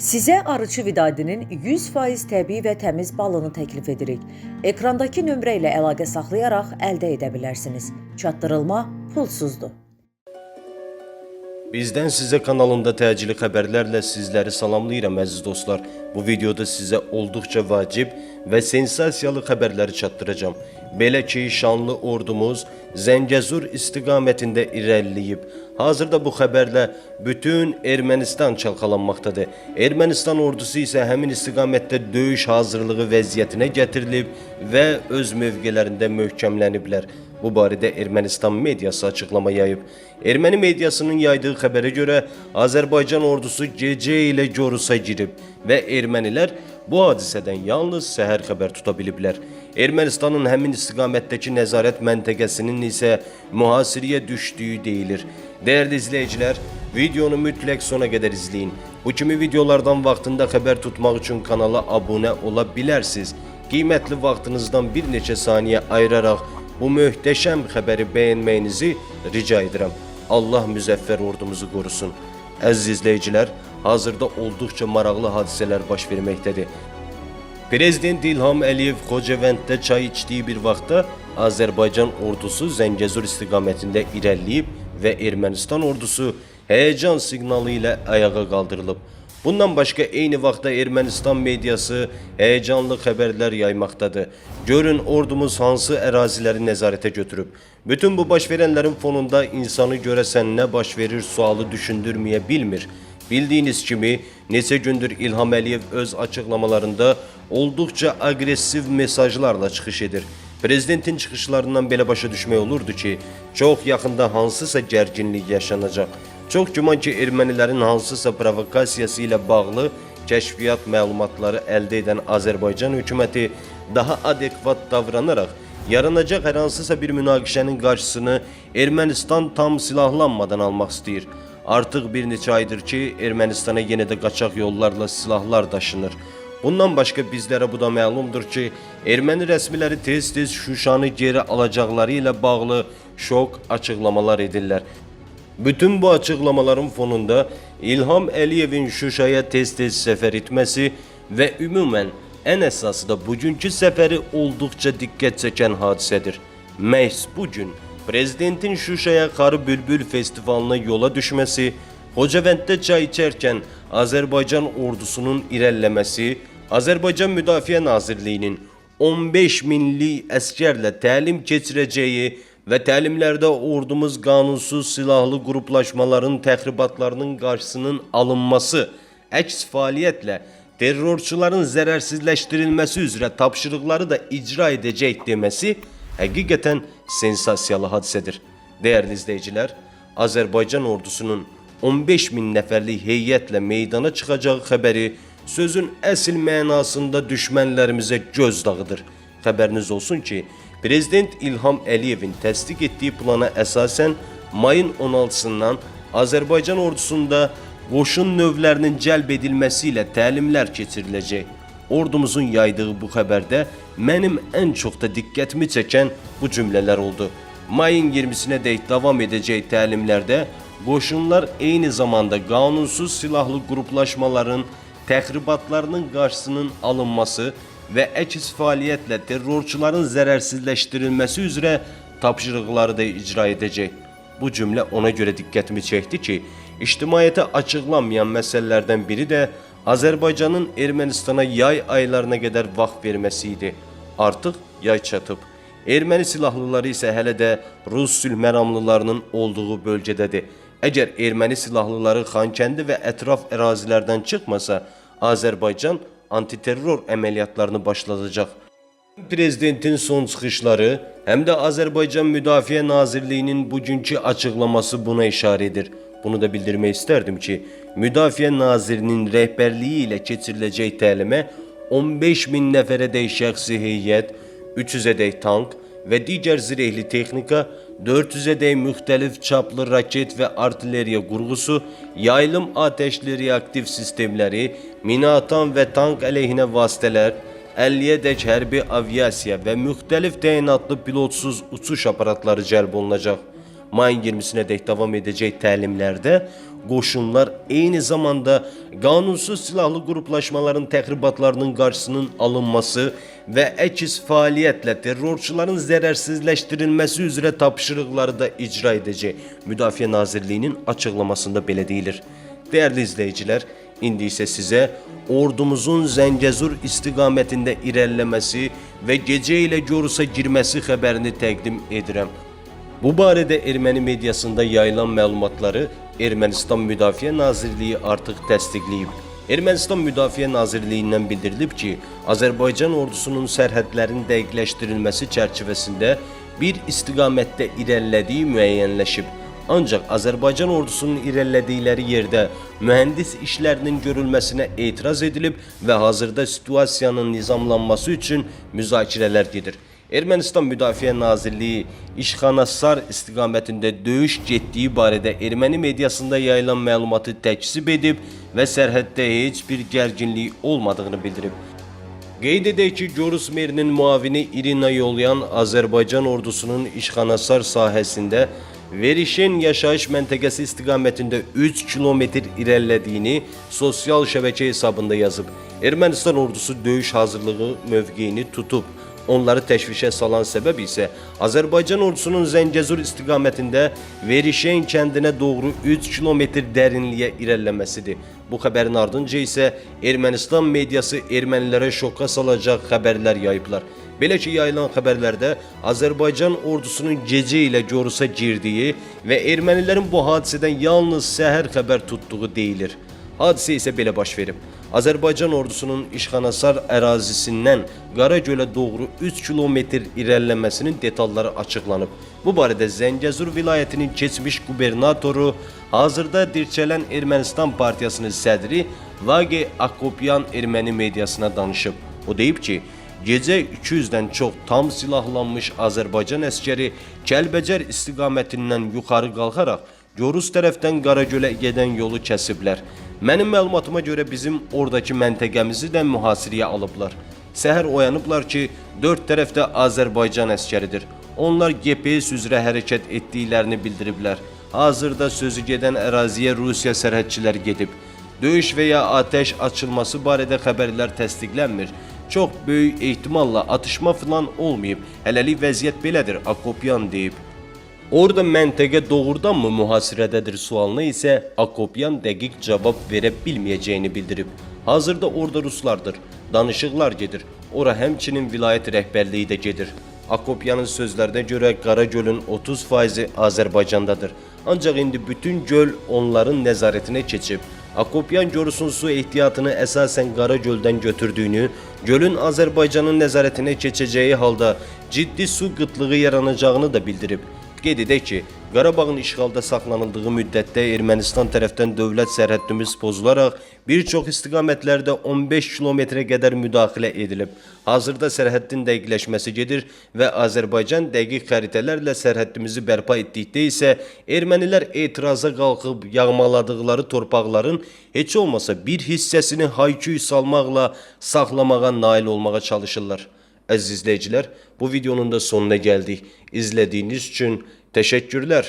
Sizə arıçı vidadinin 100% təbii və təmiz balını təklif edirik. Ekrandakı nömrə ilə əlaqə saxlayaraq əldə edə bilərsiniz. Çatdırılma pulsuzdur. Bizdən sizə kanalında təcili xəbərlərlə sizləri salamlayıram əziz dostlar. Bu videoda sizə olduqca vacib və sensasiyalı xəbərləri çatdıracağam. Belə ki, şanlı ordumuz Zəngəzur istiqamətində irəliləyib. Hazırda bu xəbərlə bütün Ermənistan çalxalanmaqdadır. Ermənistan ordusu isə həmin istiqamətdə döyüş hazırlığı vəziyyətinə gətirilib və öz mövqelərində möhkəmləniblər. Bu barədə Ermənistan mediası açıqlama yayıb. Erməni mediasının yaydığı xəbərə görə Azərbaycan ordusu gecə ilə Gorusa girib və ermənilər bu hadisədən yalnız səhər xəbər tuta biliblər. Ermənistanın həmin istiqamətdəki nəzarət məntəqəsinin isə mühasirəyə düşdüyü deyilir. Dəyərli izləyicilər, videonu mütləq sona qədər izləyin. Bu kimi videolardan vaxtında xəbər tutmaq üçün kanala abunə ola bilərsiniz. Qiymətli vaxtınızdan bir neçə saniyə ayıraraq bu möhtəşəm xəbəri bəyənməyinizi rica edirəm. Allah müzəffər ordumuzu qorusun. Əziz izləyicilər, hazırda olduqca maraqlı hadisələr baş verməkdədir. Prezident İlham Əliyev Xocavənddə çay içdiyi bir vaxtda Azərbaycan ordusu Zəngəzur istiqamətində irəliləyib və Ermənistan ordusu həyəcan siqnalı ilə ayağa qaldırılıb. Bundan başqa eyni vaxtda Ermənistan mediası həyəcanlı xəbərlər yaymaqdadır. Görün ordumuz hansı əraziləri nəzarətə götürüb. Bütün bu baş verənlərin fonunda insanı görəsən nə baş verir sualı düşündürməyə bilmir. Bildiyiniz kimi neçə gündür İlham Əliyev öz açıqlamalarında olduqca aqressiv mesajlarla çıxış edir. Prezidentin çıxışlarından belə başa düşmək olurdu ki, çox yaxında hansısa gərginlik yaşanacaq. Çox güman ki, ermənilərin hansısa provokasiyası ilə bağlı kəşfiyyat məlumatları əldə edən Azərbaycan hökuməti daha adekvat davranaraq yaranacaq hər hansısa bir münaqişənin qarşısını Ermənistan tam silahlanmadan almaq istəyir. Artıq bir neçə aydır ki, Ermənistana yenə də qaçaq yollarla silahlar daşınır. Bundan başqa bizlərə bu da məlumdur ki, erməni rəsmiləri tez-tez Şuşanı geri alacaqları ilə bağlı şok açıqlamalar edirlər. Bütün bu açıqlamaların fonunda İlham Əliyevin Şuşaya tez-tez səfər etməsi və ümumən ən əsası da bugünkü səfəri olduqca diqqət çəkən hadisədir. Məhz bu gün prezidentin Şuşaya Xarı Bülbül festivalına yola düşməsi, Xocavənddə çay içərkən Azərbaycan ordusunun irəliləməsi, Azərbaycan Müdafiə Nazirliyinin 15 minlik əskərlə təlim keçirəcəyi və təlimlərdə ordumuz qanunsuz silahlı qruplaşmaların təxribatlarının qarşısının alınması, əks fəaliyyətlə terrorçuların zərərsizləşdirilməsi üzrə tapşırıqları da icra edəcək deməsi həqiqətən sensasiyalı hadisədir. Dəyərli izləyicilər, Azərbaycan ordusunun 15 min nəfərlik heyətlə meydana çıxacağı xəbəri sözün əsl mənasında düşmənlərimizə göz dağıdır. Xəbəriniz olsun ki, Prezident İlham Əliyevin təsdiq etdiyi plana əsasən mayın 16-sından Azərbaycan ordusunda qoşun növlərinin cəlb edilməsi ilə təlimlər keçiriləcək. Ordumuzun yaydığı bu xəbərdə mənim ən çox da diqqətimi çəkən bu cümlələr oldu. Mayın 20-sinə dək davam edəcək təlimlərdə qoşunlar eyni zamanda qanunsuz silahlı qruplaşmaların təxribatlarının qarşısının alınması və əks fəaliyyətlə terrorçuların zərərsizləşdirilməsi üzrə tapşırıqları da icra edəcək. Bu cümlə ona görə diqqətimi çəkdi ki, ictimaiyyətə açıqlanmayan məsələlərdən biri də Azərbaycanın Ermənistana yay aylarına qədər vaxt verməsi idi. Artıq yay çatıb. Erməni silahlıları isə hələ də Rus sülh məramlılarının olduğu bölgədədir. Əgər erməni silahlıları Xankəndi və ətraf ərazilərdən çıxmasa, Azərbaycan antiterror əməliyyatlarını başladacaq. Prezidentin son çıxışları həm də Azərbaycan Müdafiə Nazirliyinin bugünkü açıqlaması buna işarə edir. Bunu da bildirmək istərdim ki, Müdafiə Nazirinin rəhbərliyi ilə keçiriləcək təlimə 15 min nəfərədək şəxsi heyət, 300-ədək tank və digər zirehli texnika, 400-ədək müxtəlif çaplı raket və artilleriya qurğusu, yaylım atəşli reaktiv sistemləri, minaatan və tank əleyhinə vasitələr, 50-ədək hərbi aviasiya və müxtəlif təyinatlı pilotsuz uçuş aparatları cəlb olunacaq. Mayın 20-sinə dək davam edəcək təlimlərdə qoşunlar eyni zamanda qanunsuz silahlı qruplaşmaların təxribatlarının qarşısının alınması və əks fəaliyyətlə terrorçuların zərərsizləşdirilməsi üzrə tapşırıqları da icra edəcək. Müdafiə Nazirliyinin açıqlamasında belə deyilir. Değerli izleyiciler, indi ise size ordumuzun Zəngəzur istiqamətində irəliləməsi və gecə ilə Corusa girməsi xəbərini təqdim edirəm. Bu barədə erməni mediasında yayılan məlumatları Ermənistan Müdafiə Nazirliyi artıq təsdiqləyib. Ermənistan Müdafiə Nazirliyindən bildirilib ki, Azərbaycan ordusunun sərhədlərin dəqiqləşdirilməsi çərçivəsində bir istiqamətdə irəlilədiyi müəyyənləşib. Ancaq Azərbaycan ordusunun irəlilədikləri yerdə mühəndis işlərinin görülməsinə etiraz edilib və hazırda situasiyanın nizamlanması üçün müzakirələr gedir. Ermənistan Müdafiə Nazirliyi İşxanasar istiqamətində döyüş getdiyi barədə erməni mediasında yayılan məlumatı təkzib edib və sərhəddə heç bir gərginlik olmadığını bildirib. Qeyd edək ki, Gorus merinin muavini İrina Yolyan Azərbaycan ordusunun İşxanasar sahəsində Verişen yaşayış məntəqəsi istiqamətində 3 kilometr irəlilədiyini sosial şəbəkə hesabında yazıb. Ermənistan ordusu döyüş hazırlığı mövqeyini tutub. Onları təşvişə salan səbəb isə Azərbaycan ordusunun Zəngəzur istiqamətində Verişen kəndinə doğru 3 kilometr dərinliyə irəliləməsidir. Bu xəbərin ardınca isə Ermənistan mediası ermənilərə şoka salacaq xəbərlər yayıblar. Belə ki, yayılan xəbərlərdə Azərbaycan ordusunun gecə ilə Corusa girdiyi və ermənilərin bu hadisədən yalnız səhər xəbər tutduğu deyilir. Hadisə isə belə baş verib. Azərbaycan ordusunun İşxanasar ərazisindən Qaragölə doğru 3 kilometr irəliləməsinin detalları açıqlanıb. Bu barədə Zəngəzur vilayətinin keçmiş qubernatoru, hazırda dirçələn Ermənistan partiyasının sədri Vage Akopyan erməni mediasına danışıb. O deyib ki, Gecə 200-dən çox tam silahlanmış Azərbaycan əskəri Kəlbəcər istiqamətindən yuxarı qalxaraq Gorus tərəfdən Qaragölə gedən yolu kəsiblər. Mənim məlumatıma görə bizim oradakı məntəqəmizi də mühasirəyə alıblar. Səhər oyanıblar ki, dörd tərəfdə Azərbaycan əskəridir. Onlar GPS üzrə hərəkət etdiklərini bildiriblər. Hazırda sözü gedən əraziyə Rusiya sərhədçilər gedib. Döyüş və ya ateş açılması barədə xəbərlər təsdiqlənmir. Çox böyük ehtimalla atışma falan olmayıb. Hələlik vəziyyət belədir, Akopyan deyib. Orada məntəqə doğrudanmı mühasirədədir sualına isə Akopyan dəqiq cavab verə bilməyəcəyini bildirib. Hazırda orada ruslardır. Danışıqlar gedir. Ora həmçinin vilayət rəhbərliyi də gedir. Akopyanın sözlərinə görə Qaragölün 30%-i Azərbaycandadır. Ancaq indi bütün göl onların nəzarətinə keçib. Akopyan Corusun su ehtiyatını əsasən Qaragöldən götürdüyünü, gölün Azərbaycanın nəzarətinə keçəcəyi halda ciddi su qıtlığı yaranacağını da bildirib. Qeyd edək ki, Qarabağın işğalda saxlanıldığı müddətdə Ermənistan tərəfdən dövlət sərhədimiz pozularaq bir çox istiqamətlərdə 15 kilometrə qədər müdaxilə edilib. Hazırda sərhəddin dəqiqləşməsi gedir və Azərbaycan dəqiq xəritələrlə sərhəddimizi bərpa etdikdə isə ermənilər etiraza qalxıb yağmaladıqları torpaqların heç olmasa bir hissəsini hayküy salmaqla saxlamağa nail olmağa çalışırlar. Əziz izləyicilər, bu videonun da sonuna gəldik. İzlədiyiniz üçün təşəkkürlər.